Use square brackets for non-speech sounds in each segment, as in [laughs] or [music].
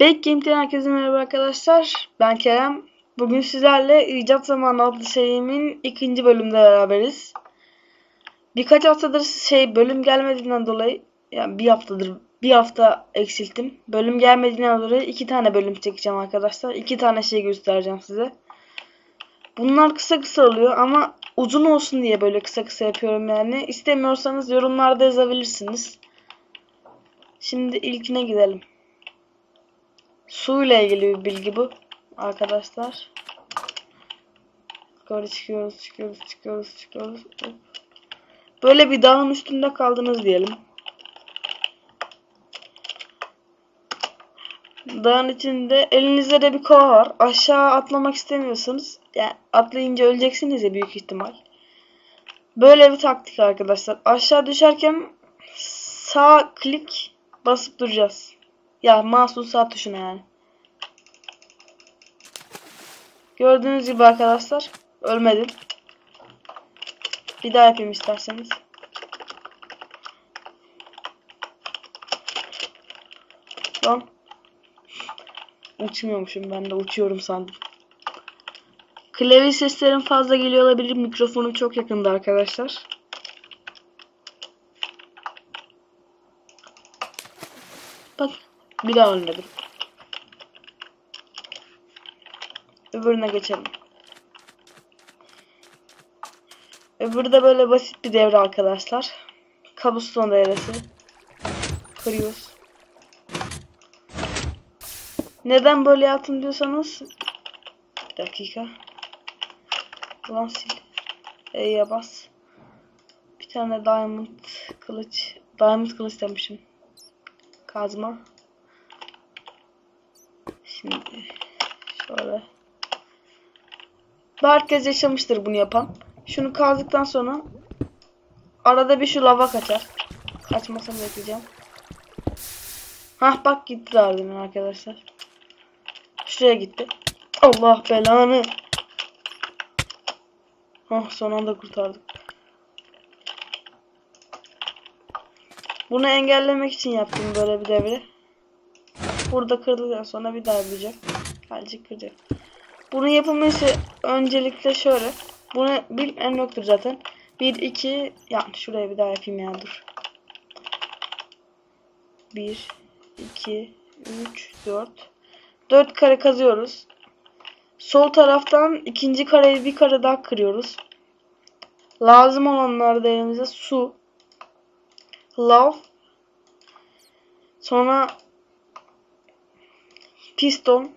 Back Game'den herkese merhaba arkadaşlar. Ben Kerem. Bugün sizlerle İcat Zamanı adlı serimin ikinci bölümde beraberiz. Birkaç haftadır şey bölüm gelmediğinden dolayı yani bir haftadır bir hafta eksilttim. Bölüm gelmediğinden dolayı iki tane bölüm çekeceğim arkadaşlar. İki tane şey göstereceğim size. Bunlar kısa kısa oluyor ama uzun olsun diye böyle kısa kısa yapıyorum yani. İstemiyorsanız yorumlarda yazabilirsiniz. Şimdi ilkine gidelim. Su ile ilgili bir bilgi bu arkadaşlar. Yukarı çıkıyoruz, çıkıyoruz, çıkıyoruz, çıkıyoruz. Böyle bir dağın üstünde kaldınız diyelim. Dağın içinde elinizde de bir kova var. Aşağı atlamak istemiyorsanız yani atlayınca öleceksiniz ya büyük ihtimal. Böyle bir taktik arkadaşlar. Aşağı düşerken sağ klik basıp duracağız. Ya mouse'un sağ tuşuna yani. Gördüğünüz gibi arkadaşlar ölmedim. Bir daha yapayım isterseniz. Lan. Uçmuyormuşum ben de uçuyorum sandım. Klavye seslerim fazla geliyor olabilir. Mikrofonum çok yakında arkadaşlar. Bak bir daha ölmedim. Öbürüne geçelim. Öbürü de böyle basit bir devre arkadaşlar. Kabuston devresi. Kırıyoruz. Neden böyle yaptım diyorsanız bir dakika. Ulan sil. E'ye bas. Bir tane diamond kılıç. Diamond kılıç demişim. Kazma. Şimdi şöyle. Herkes yaşamıştır bunu yapan. Şunu kazdıktan sonra arada bir şu lava kaçar. Kaçmasını bekleyeceğim. Hah bak gitti darbemin arkadaşlar. Şuraya gitti. Allah belanı. Oh son anda kurtardık. Bunu engellemek için yaptım böyle bir devre. Burada kırıldıktan sonra bir daha yapacak. Gelecek kıracak. Bunun yapılması öncelikle şöyle. Bunu bilmeyen yoktur zaten. 1, 2, yani şuraya bir daha yapayım ya dur. 1, 2, 3, 4. 4 kare kazıyoruz. Sol taraftan ikinci kareyi bir kare daha kırıyoruz. Lazım olanlar da elimize su, lav, sonra piston,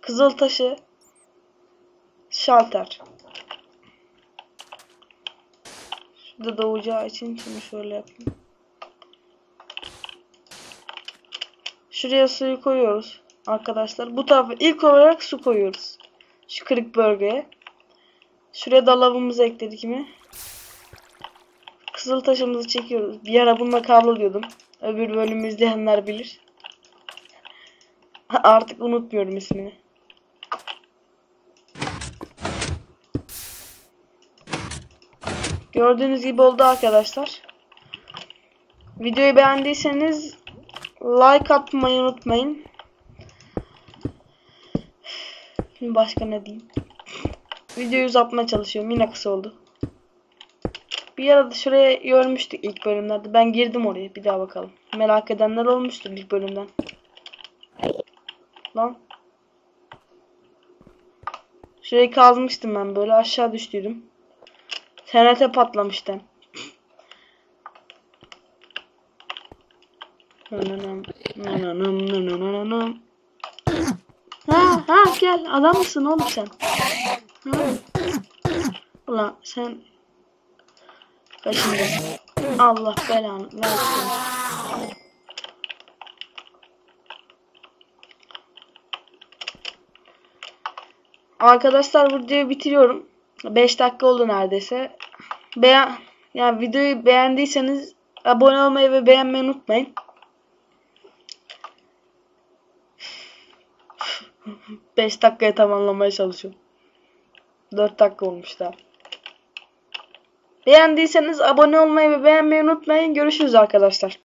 kızıl taşı, şalter. Şurada doğacağı için şunu şöyle yapayım. Şuraya suyu koyuyoruz arkadaşlar. Bu tarafa ilk olarak su koyuyoruz. Şu kırık bölgeye. Şuraya da lavımızı ekledik mi? Kızıl taşımızı çekiyoruz. Bir ara bununla kabloluyordum. Öbür bölümü izleyenler bilir. [laughs] Artık unutmuyorum ismini. Gördüğünüz gibi oldu arkadaşlar. Videoyu beğendiyseniz like atmayı unutmayın. Şimdi başka ne diyeyim? Videoyu uzatmaya çalışıyorum. Yine kısa oldu. Bir arada şuraya görmüştük ilk bölümlerde. Ben girdim oraya. Bir daha bakalım. Merak edenler olmuştur ilk bölümden. Lan. Şurayı kazmıştım ben böyle. Aşağı düştüydüm. TNT patlamıştı. Ha ha gel adam mısın oğlum sen? Ha? Ulan sen kaçındın. Allah belanı versin. Arkadaşlar videoyu bitiriyorum. 5 dakika oldu neredeyse. Beğen yani videoyu beğendiyseniz abone olmayı ve beğenmeyi unutmayın. Beş dakikaya tamamlamaya çalışıyorum. 4 dakika olmuş daha. Beğendiyseniz abone olmayı ve beğenmeyi unutmayın. Görüşürüz arkadaşlar.